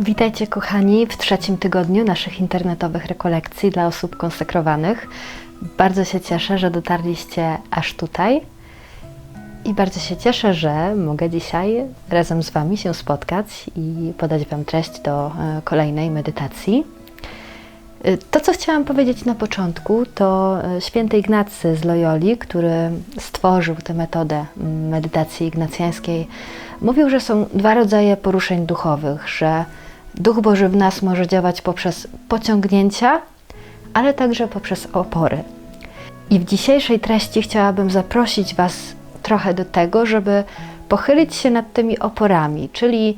Witajcie kochani w trzecim tygodniu naszych internetowych rekolekcji dla osób konsekrowanych. Bardzo się cieszę, że dotarliście aż tutaj i bardzo się cieszę, że mogę dzisiaj razem z Wami się spotkać i podać Wam treść do e, kolejnej medytacji. E, To, co chciałam powiedzieć na początku, to e, święty Ignacy z Loyoli, który stworzył tę metodę mm, medytacji ignacjańskiej, mówił, że są dwa rodzaje poruszeń duchowych, że Duch Boży w nas może działać poprzez pociągnięcia, ale także poprzez opory. I w dzisiejszej treści chciałabym zaprosić Was trochę do tego, żeby pochylić się nad tymi oporami, czyli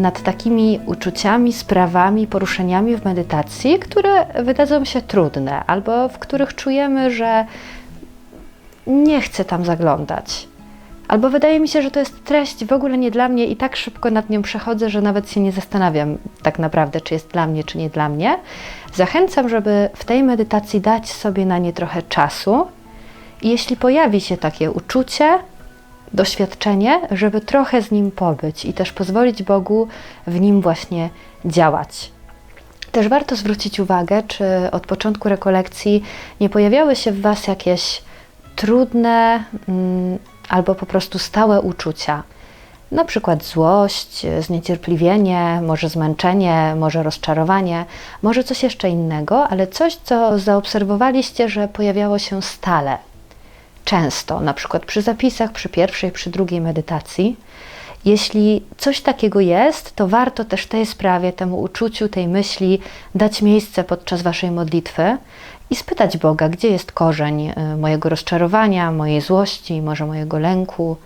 nad takimi uczuciami, sprawami, poruszeniami w medytacji, które wydadzą się trudne, albo w których czujemy, że nie chcę tam zaglądać. Albo wydaje mi się, że to jest treść w ogóle nie dla mnie i tak szybko nad nią przechodzę, że nawet się nie zastanawiam tak naprawdę, czy jest dla mnie, czy nie dla mnie. Zachęcam, żeby w tej medytacji dać sobie na nie trochę czasu i jeśli pojawi się takie uczucie, doświadczenie, żeby trochę z nim pobyć i też pozwolić Bogu w nim właśnie działać. Też warto zwrócić uwagę, czy od początku rekolekcji nie pojawiały się w Was jakieś trudne mm, albo po prostu stałe uczucia. Na przykład złość, zniecierpliwienie, może zmęczenie, może rozczarowanie, może coś jeszcze innego, ale coś, co zaobserwowaliście, że pojawiało się stale, często, na przykład przy zapisach, przy pierwszej, przy drugiej medytacji. Jeśli coś takiego jest, to warto też tej sprawie, temu uczuciu, tej myśli dać miejsce podczas Waszej modlitwy i spytać Boga, gdzie jest korzeń y, mojego rozczarowania, mojej złości, może mojego lęku.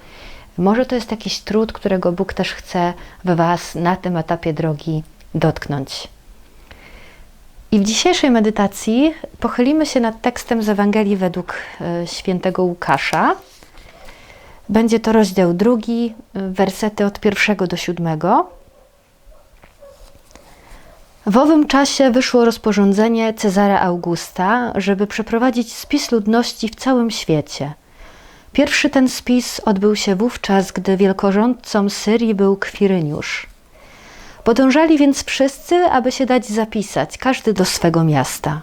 Może to jest jakiś trud, którego Bóg też chce w Was na tym etapie drogi dotknąć. I w dzisiejszej medytacji pochylimy się nad tekstem z Ewangelii według y, świętego Łukasza. Będzie to rozdział drugi, y, wersety od pierwszego do siódmego. W owym czasie wyszło rozporządzenie Cezara Augusta, żeby przeprowadzić spis ludności w całym świecie. Pierwszy ten spis odbył się wówczas, gdy wielkorządcą Syrii był Kwiryniusz. Podążali więc wszyscy, aby się dać zapisać, każdy do swego miasta.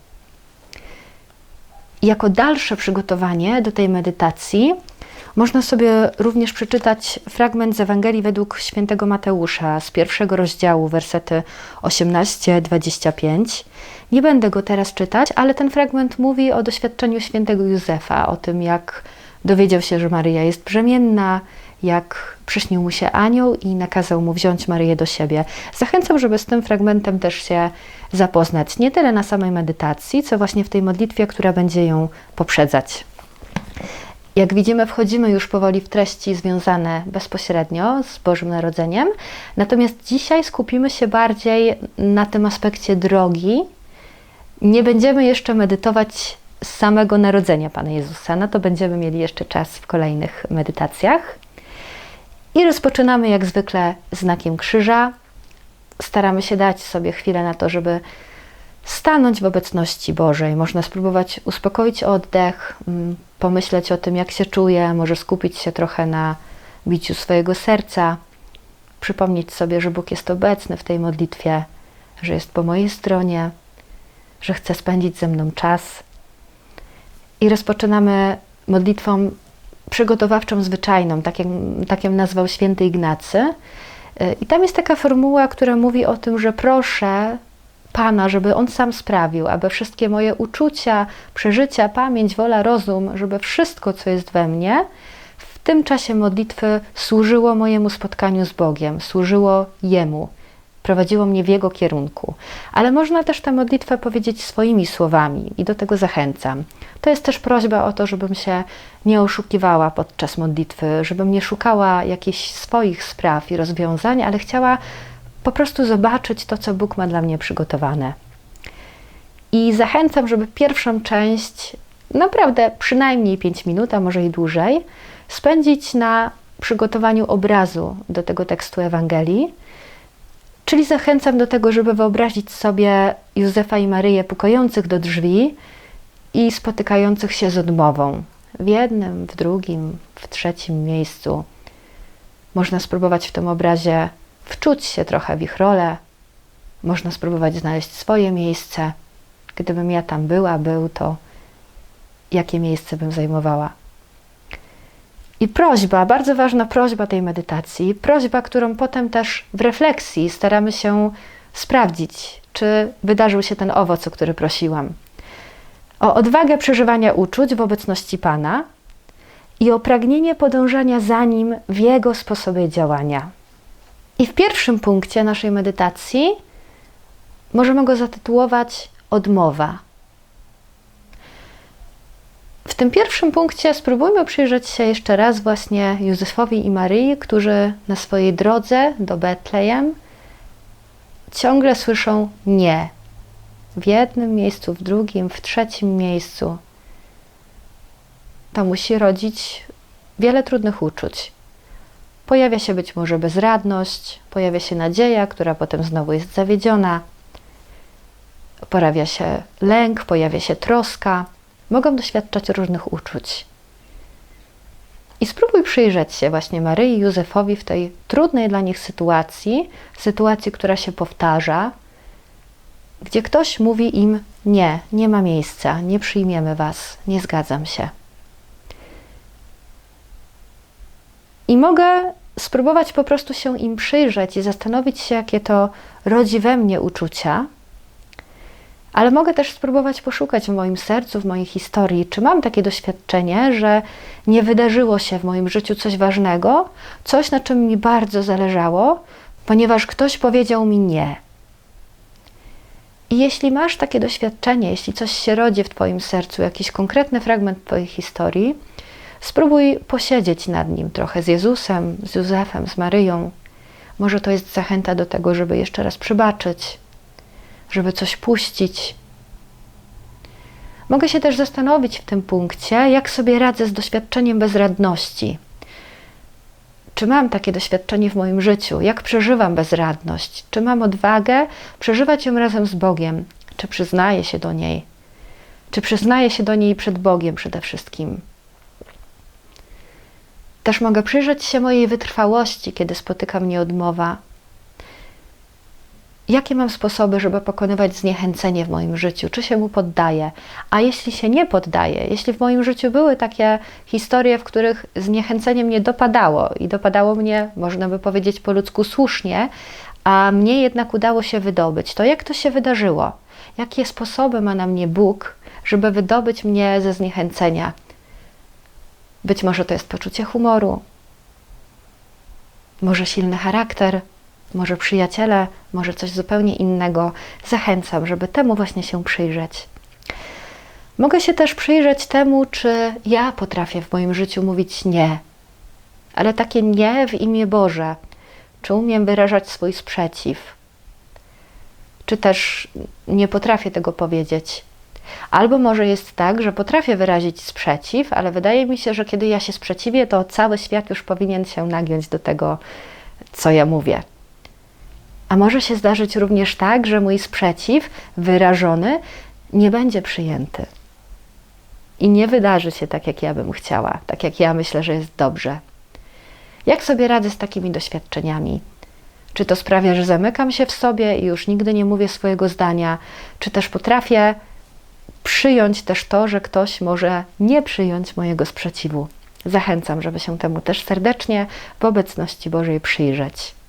Jako dalsze przygotowanie do tej medytacji można sobie również przeczytać fragment z Ewangelii według świętego Mateusza z pierwszego rozdziału, wersety 18-25. Nie będę go teraz czytać, ale ten fragment mówi o doświadczeniu świętego Józefa, o tym jak dowiedział się, że Maryja jest brzemienna, jak przyśnił mu się anioł i nakazał mu wziąć Maryję do siebie. Zachęcam, żeby z tym fragmentem też się zapoznać, nie tyle na samej medytacji, co właśnie w tej modlitwie, która będzie ją poprzedzać. Jak widzimy, wchodzimy już powoli w treści związane bezpośrednio z Bożym Narodzeniem, natomiast dzisiaj skupimy się bardziej na tym aspekcie drogi. Nie będziemy jeszcze medytować samego narodzenia Pana Jezusa, na to będziemy mieli jeszcze czas w kolejnych medytacjach. I rozpoczynamy jak zwykle znakiem krzyża. Staramy się dać sobie chwilę na to, żeby stanąć w obecności Bożej. Można spróbować uspokoić oddech, mm, pomyśleć o tym, jak się czuję, może skupić się trochę na biciu swojego serca, przypomnieć sobie, że Bóg jest obecny w tej modlitwie, że jest po mojej stronie, że chce spędzić ze mną czas. I rozpoczynamy modlitwą przygotowawczą zwyczajną, tak jak, tak ją nazwał święty Ignacy. I tam jest taka formuła, która mówi o tym, że proszę Pana, żeby On sam sprawił, aby wszystkie moje uczucia, przeżycia, pamięć, wola, rozum, żeby wszystko, co jest we mnie, w tym czasie modlitwy służyło mojemu spotkaniu z Bogiem, służyło Jemu, prowadziło mnie w Jego kierunku. Ale można też tę modlitwę powiedzieć swoimi słowami i do tego zachęcam. To jest też prośba o to, żebym się nie oszukiwała podczas modlitwy, żebym nie szukała jakichś swoich spraw i rozwiązań, ale chciała po prostu zobaczyć to, co Bóg ma dla mnie przygotowane. I zachęcam, żeby pierwszą część, naprawdę przynajmniej 5 minut, a może i dłużej, spędzić na przygotowaniu obrazu do tego tekstu Ewangelii. Czyli zachęcam do tego, żeby wyobrazić sobie Józefa i Maryję pukających do drzwi i spotykających się z odmową. W jednym, w drugim, w trzecim miejscu. Można spróbować w tym obrazie wczuć się trochę w ich rolę. Można spróbować znaleźć swoje miejsce. Gdybym ja tam była, był, to jakie miejsce bym zajmowała. I prośba, bardzo ważna prośba tej medytacji, prośba, którą potem też w refleksji staramy się sprawdzić, czy wydarzył się ten owoc, o który prosiłam. O odwagę przeżywania uczuć w obecności Pana i o pragnienie podążania za Nim w Jego sposobie działania. I w pierwszym punkcie naszej medytacji możemy go zatytułować Odmowa. W tym pierwszym punkcie spróbujmy przyjrzeć się jeszcze raz właśnie Józefowi i Maryi, którzy na swojej drodze do Betlejem ciągle słyszą nie. W jednym miejscu, w drugim, w trzecim miejscu. To musi rodzić wiele trudnych uczuć. Pojawia się być może bezradność, pojawia się nadzieja, która potem znowu jest zawiedziona. Pojawia się lęk, pojawia się troska mogą doświadczać różnych uczuć. I spróbuj przyjrzeć się właśnie Maryi i Józefowi w tej trudnej dla nich sytuacji, sytuacji, która się powtarza, gdzie ktoś mówi im: Nie, nie ma miejsca, nie przyjmiemy was, nie zgadzam się. I mogę spróbować po prostu się im przyjrzeć i zastanowić się, jakie to rodzi we mnie uczucia ale mogę też spróbować poszukać w moim sercu, w mojej historii, czy mam takie doświadczenie, że nie wydarzyło się w moim życiu coś ważnego, coś na czym mi bardzo zależało, ponieważ ktoś powiedział mi nie. I jeśli masz takie doświadczenie, jeśli coś się rodzi w Twoim sercu, jakiś konkretny fragment Twojej historii, spróbuj posiedzieć nad nim trochę z Jezusem, z Józefem, z Maryją. Może to jest zachęta do tego, żeby jeszcze raz przebaczyć, żeby coś puścić. Mogę się też zastanowić w tym punkcie, jak sobie radzę z doświadczeniem bezradności. Czy mam takie doświadczenie w moim życiu? Jak przeżywam bezradność? Czy mam odwagę przeżywać ją razem z Bogiem? Czy przyznaję się do niej? Czy przyznaję się do niej przed Bogiem przede wszystkim? Też mogę przyjrzeć się mojej wytrwałości, kiedy spotyka mnie odmowa, jakie mam sposoby, żeby pokonywać zniechęcenie w moim życiu, czy się mu poddaję. A jeśli się nie poddaję, jeśli w moim życiu były takie historie, w których zniechęcenie mnie dopadało i dopadało mnie, można by powiedzieć po ludzku, słusznie, a mnie jednak udało się wydobyć, to jak to się wydarzyło? Jakie sposoby ma na mnie Bóg, żeby wydobyć mnie ze zniechęcenia? Być może to jest poczucie humoru, może silny charakter, może przyjaciele, może coś zupełnie innego. Zachęcam, żeby temu właśnie się przyjrzeć. Mogę się też przyjrzeć temu, czy ja potrafię w moim życiu mówić nie, ale takie nie w imię Boże. Czy umiem wyrażać swój sprzeciw? Czy też nie potrafię tego powiedzieć? Albo może jest tak, że potrafię wyrazić sprzeciw, ale wydaje mi się, że kiedy ja się sprzeciwię, to cały świat już powinien się nagiąć do tego, co ja mówię. A może się zdarzyć również tak, że mój sprzeciw wyrażony nie będzie przyjęty. I nie wydarzy się tak, jak ja bym chciała, tak jak ja myślę, że jest dobrze. Jak sobie radzę z takimi doświadczeniami? Czy to sprawia, że zamykam się w sobie i już nigdy nie mówię swojego zdania, czy też potrafię przyjąć też to, że ktoś może nie przyjąć mojego sprzeciwu? Zachęcam, żeby się temu też serdecznie w obecności Bożej przyjrzeć.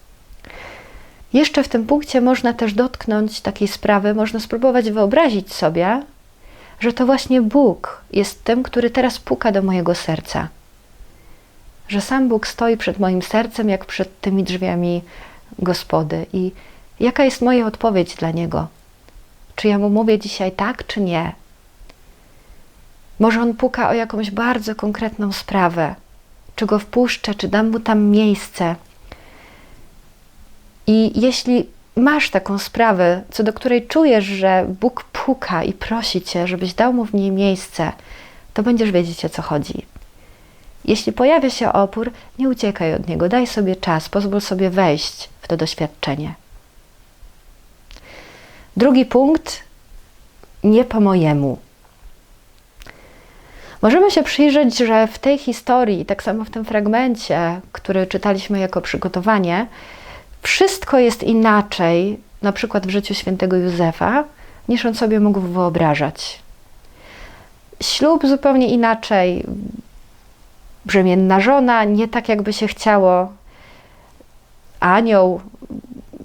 Jeszcze w tym punkcie można też dotknąć takiej sprawy, można spróbować wyobrazić sobie, że to właśnie Bóg jest tym, który teraz puka do mojego serca. Że sam Bóg stoi przed moim sercem, jak przed tymi drzwiami gospody. I jaka jest moja odpowiedź dla Niego? Czy ja mu mówię dzisiaj tak, czy nie? Może on puka o jakąś bardzo konkretną sprawę, czy go wpuszczę, czy dam mu tam miejsce, I jeśli masz taką sprawę, co do której czujesz, że Bóg puka i prosi cię, żebyś dał mu w niej miejsce, to będziesz wiedzieć o co chodzi. Jeśli pojawia się opór, nie uciekaj od niego, daj sobie czas, pozwól sobie wejść w to doświadczenie. Drugi punkt, nie po mojemu. Możemy się przyjrzeć, że w tej historii, tak samo w tym fragmencie, który czytaliśmy jako przygotowanie, wszystko jest inaczej, na przykład w życiu świętego Józefa, niż on sobie mógł wyobrażać. Ślub zupełnie inaczej, brzemienna żona, nie tak jakby się chciało, anioł,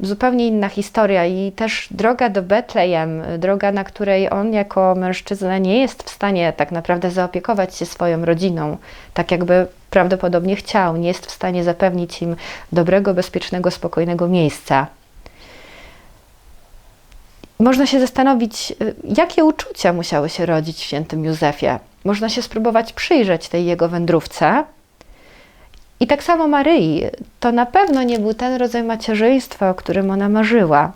zupełnie inna historia i też droga do Betlejem, droga, na której on jako mężczyzna nie jest w stanie tak naprawdę zaopiekować się swoją rodziną, tak jakby prawdopodobnie chciał, nie jest w stanie zapewnić im dobrego, bezpiecznego, spokojnego miejsca. Można się zastanowić, jakie uczucia musiały się rodzić w świętym Józefie. Można się spróbować przyjrzeć tej jego wędrówce, i tak samo Maryi, to na pewno nie był ten rodzaj macierzyństwa, o którym ona marzyła.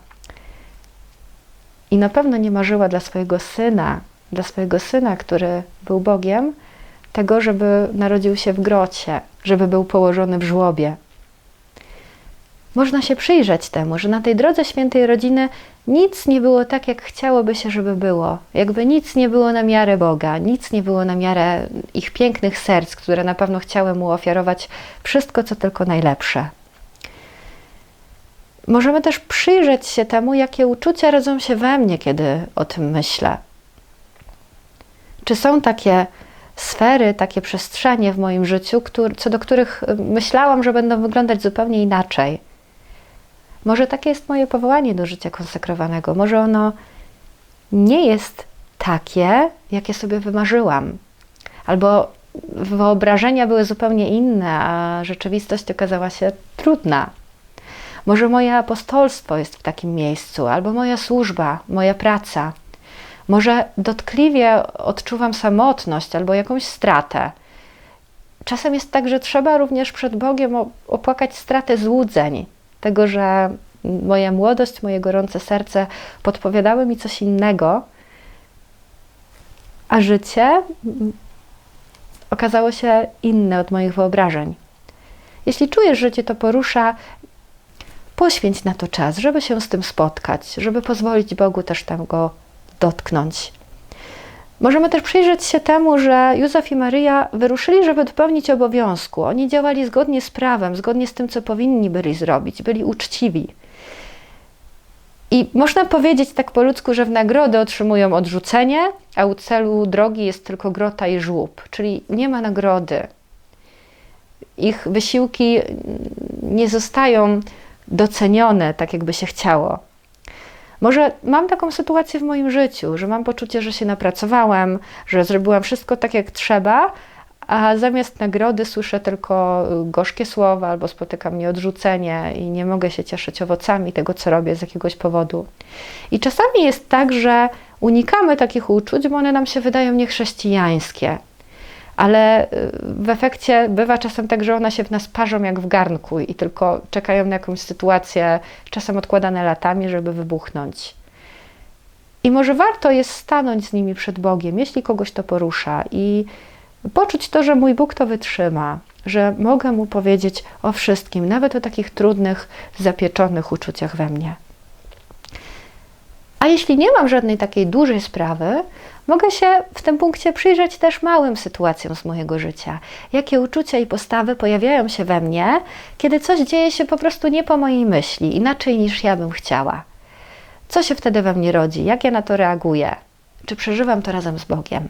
I na pewno nie marzyła dla swojego syna, dla swojego syna, który był Bogiem, tego, żeby narodził się w grocie, żeby był położony w żłobie. Można się przyjrzeć temu, że na tej drodze świętej rodziny nic nie było tak, jak chciałoby się, żeby było. Jakby nic nie było na miarę Boga, nic nie było na miarę ich pięknych serc, które na pewno chciały mu ofiarować wszystko, co tylko najlepsze. Możemy też przyjrzeć się temu, jakie uczucia rodzą się we mnie, kiedy o tym myślę. Czy są takie sfery, takie przestrzenie w moim życiu, co do których myślałam, że będą wyglądać zupełnie inaczej? Może takie jest moje powołanie do życia konsekrowanego. Może ono nie jest takie, jakie sobie wymarzyłam. Albo wyobrażenia były zupełnie inne, a rzeczywistość okazała się trudna. Może moje apostolstwo jest w takim miejscu, albo moja służba, moja praca. Może dotkliwie odczuwam samotność albo jakąś stratę. Czasem jest tak, że trzeba również przed Bogiem opłakać stratę złudzeń, tego, że moja młodość, moje gorące serce podpowiadały mi coś innego, a życie okazało się inne od moich wyobrażeń. Jeśli czujesz, że cię to porusza, poświęć na to czas, żeby się z tym spotkać, żeby pozwolić Bogu też tam go dotknąć. Możemy też przyjrzeć się temu, że Józef i Maryja wyruszyli, żeby dopełnić obowiązku. Oni działali zgodnie z prawem, zgodnie z tym, co powinni byli zrobić, byli uczciwi. I można powiedzieć tak po ludzku, że w nagrodę otrzymują odrzucenie, a u celu drogi jest tylko grota i żłób, czyli nie ma nagrody. Ich wysiłki nie zostają docenione tak, jakby się chciało. Może mam taką sytuację w moim życiu, że mam poczucie, że się napracowałem, że zrobiłam wszystko tak, jak trzeba, a zamiast nagrody słyszę tylko gorzkie słowa albo spotyka mnie odrzucenie i nie mogę się cieszyć owocami tego, co robię z jakiegoś powodu. I czasami jest tak, że unikamy takich uczuć, bo one nam się wydają niechrześcijańskie ale y, w efekcie bywa czasem tak, że one się w nas parzą jak w garnku i tylko czekają na jakąś sytuację, czasem odkładane latami, żeby wybuchnąć. I może warto jest stanąć z nimi przed Bogiem, jeśli kogoś to porusza, i poczuć to, że mój Bóg to wytrzyma, że mogę mu powiedzieć o wszystkim, nawet o takich trudnych, zapieczonych uczuciach we mnie. A jeśli nie mam żadnej takiej dużej sprawy, mogę się w tym punkcie przyjrzeć też małym sytuacjom z mojego życia. Jakie uczucia i postawy pojawiają się we mnie, kiedy coś dzieje się po prostu nie po mojej myśli, inaczej niż ja bym chciała. Co się wtedy we mnie rodzi? Jak ja na to reaguję? Czy przeżywam to razem z Bogiem?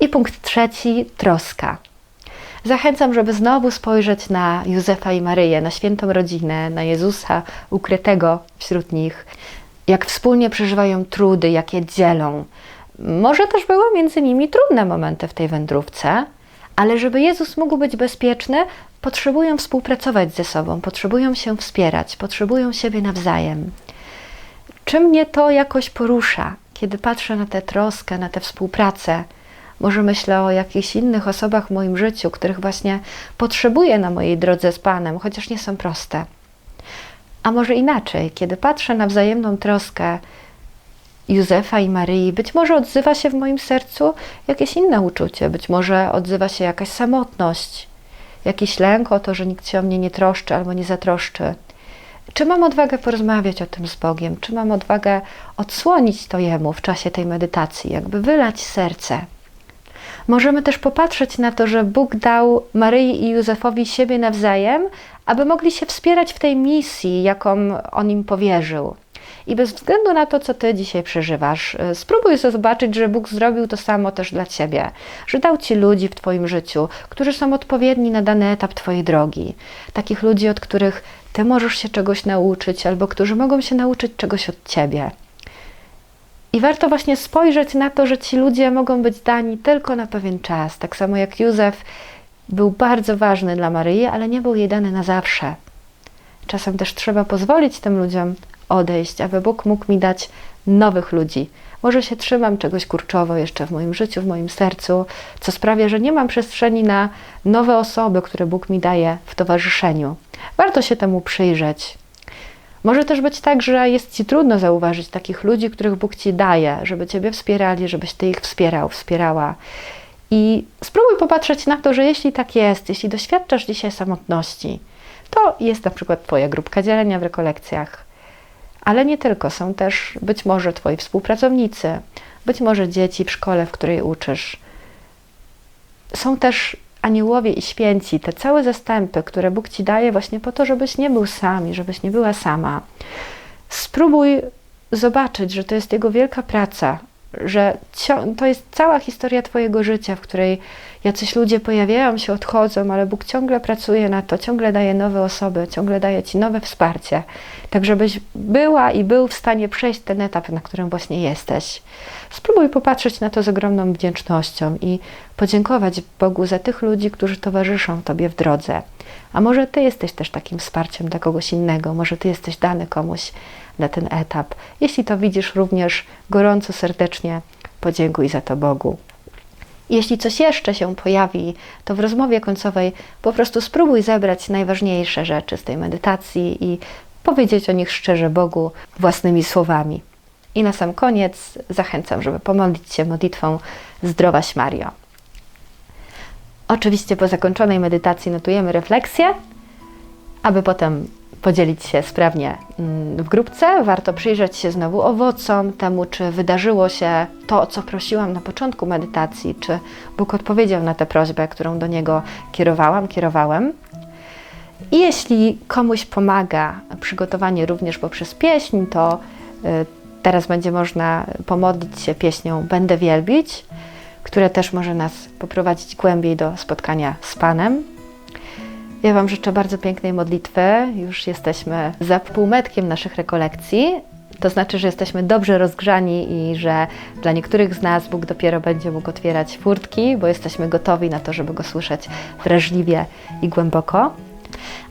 I punkt trzeci troska. Zachęcam, żeby znowu spojrzeć na Józefa i Maryję, na świętą rodzinę, na Jezusa ukrytego wśród nich jak wspólnie przeżywają trudy, jakie dzielą. Może też były między nimi trudne momenty w tej wędrówce, ale żeby Jezus mógł być bezpieczny, potrzebują współpracować ze sobą, potrzebują się wspierać, potrzebują siebie nawzajem. Czy mnie to jakoś porusza, kiedy patrzę na tę troskę, na tę współpracę? Może myślę o jakichś innych osobach w moim życiu, których właśnie potrzebuję na mojej drodze z Panem, chociaż nie są proste. A może inaczej, kiedy patrzę na wzajemną troskę Józefa i Maryi, być może odzywa się w moim sercu jakieś inne uczucie, być może odzywa się jakaś samotność, jakiś lęk o to, że nikt się o mnie nie troszczy albo nie zatroszczy. Czy mam odwagę porozmawiać o tym z Bogiem? Czy mam odwagę odsłonić to Jemu w czasie tej medytacji, jakby wylać serce? Możemy też popatrzeć na to, że Bóg dał Maryi i Józefowi siebie nawzajem, aby mogli się wspierać w tej misji, jaką On im powierzył. I bez względu na to, co ty dzisiaj przeżywasz, y, spróbuj zobaczyć, że Bóg zrobił to samo też dla ciebie, że dał ci ludzi w twoim życiu, którzy są odpowiedni na dany etap twojej drogi. Takich ludzi, od których ty możesz się czegoś nauczyć, albo którzy mogą się nauczyć czegoś od ciebie. I warto właśnie spojrzeć na to, że ci ludzie mogą być dani tylko na pewien czas. Tak samo jak Józef był bardzo ważny dla Maryi, ale nie był jej dany na zawsze. Czasem też trzeba pozwolić tym ludziom odejść, aby Bóg mógł mi dać nowych ludzi. Może się trzymam czegoś kurczowo jeszcze w moim życiu, w moim sercu, co sprawia, że nie mam przestrzeni na nowe osoby, które Bóg mi daje w towarzyszeniu. Warto się temu przyjrzeć. Może też być tak, że jest ci trudno zauważyć takich ludzi, których Bóg ci daje, żeby ciebie wspierali, żebyś ty ich wspierał, wspierała. I spróbuj popatrzeć na to, że jeśli tak jest, jeśli doświadczasz dzisiaj samotności, to jest na przykład Twoja grupka dzielenia w rekolekcjach. Ale nie tylko, są też być może Twoi współpracownicy, być może dzieci w szkole, w której uczysz. Są też aniołowie i święci, te całe zastępy, które Bóg Ci daje właśnie po to, żebyś nie był sam i żebyś nie była sama. Spróbuj zobaczyć, że to jest Jego wielka praca, że to jest cała historia Twojego życia, w której jacyś ludzie pojawiają się, odchodzą, ale Bóg ciągle pracuje na to, ciągle daje nowe osoby, ciągle daje Ci nowe wsparcie, tak żebyś była i był w stanie przejść ten etap, na którym właśnie jesteś. Spróbuj popatrzeć na to z ogromną wdzięcznością i podziękować Bogu za tych ludzi, którzy towarzyszą Tobie w drodze. A może Ty jesteś też takim wsparciem dla kogoś innego, może Ty jesteś dany komuś na ten etap. Jeśli to widzisz również gorąco, serdecznie podziękuj za to Bogu. Jeśli coś jeszcze się pojawi, to w rozmowie końcowej po prostu spróbuj zebrać najważniejsze rzeczy z tej medytacji i powiedzieć o nich szczerze Bogu własnymi słowami. I na sam koniec zachęcam, żeby pomodlić się modlitwą Zdrowaś Mario. Oczywiście po zakończonej medytacji notujemy refleksję, aby potem podzielić się sprawnie mm, w grupce. Warto przyjrzeć się znowu owocom, temu, czy wydarzyło się to, o co prosiłam na początku medytacji, czy Bóg odpowiedział na tę prośbę, którą do Niego kierowałam, kierowałem. I jeśli komuś pomaga przygotowanie również poprzez pieśń, to y, teraz będzie można pomodlić się pieśnią Będę wielbić, które też może nas poprowadzić głębiej do spotkania z Panem. Ja Wam życzę bardzo pięknej modlitwy. Już jesteśmy za półmetkiem naszych rekolekcji. To znaczy, że jesteśmy dobrze rozgrzani i że dla niektórych z nas Bóg dopiero będzie mógł otwierać furtki, bo jesteśmy gotowi na to, żeby go słyszeć wrażliwie i głęboko.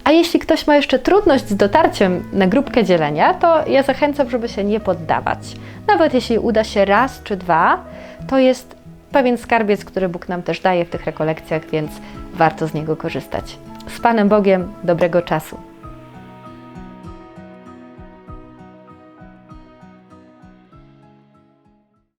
A jeśli ktoś ma jeszcze trudność z dotarciem na grupkę dzielenia, to ja zachęcam, żeby się nie poddawać. Nawet jeśli uda się raz czy dwa, to jest pewien skarbiec, który Bóg nam też daje w tych rekolekcjach, więc warto z niego korzystać. Z Panem Bogiem dobrego czasu.